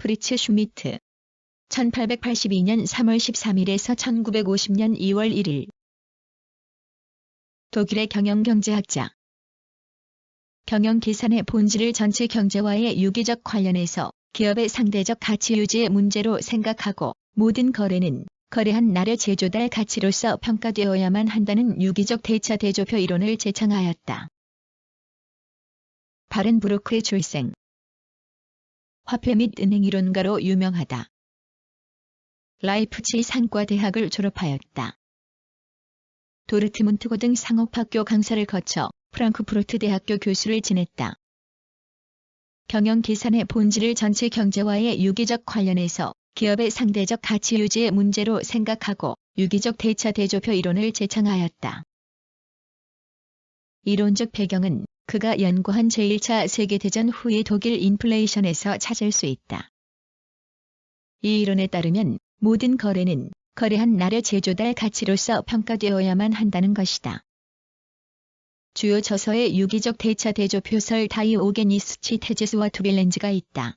프리츠 슈미트. 1882년 3월 13일에서 1950년 2월 1일. 독일의 경영경제학자. 경영계산의 본질을 전체 경제와의 유기적 관련에서 기업의 상대적 가치 유지의 문제로 생각하고 모든 거래는 거래한 날의 제조달 가치로서 평가되어야만 한다는 유기적 대차 대조표 이론을 제창하였다. 바른브루크의 출생 화폐 및 은행 이론가로 유명하다. 라이프치 상과대학을 졸업하였다. 도르트문트 고등 상업학교 강사를 거쳐 프랑크푸르트 대학교 교수를 지냈다. 경영 계산의 본질을 전체 경제와의 유기적 관련에서 기업의 상대적 가치 유지의 문제로 생각하고 유기적 대차 대조표 이론을 제창하였다. 이론적 배경은 그가 연구한 제1차 세계대전 후의 독일 인플레이션에서 찾을 수 있다. 이 이론에 따르면 모든 거래는 거래한 날의 제조달 가치로서 평가되어야만 한다는 것이다. 주요 저서의 유기적 대차 대조표설 다이오게니스치 테제스와 투빌렌즈가 있다.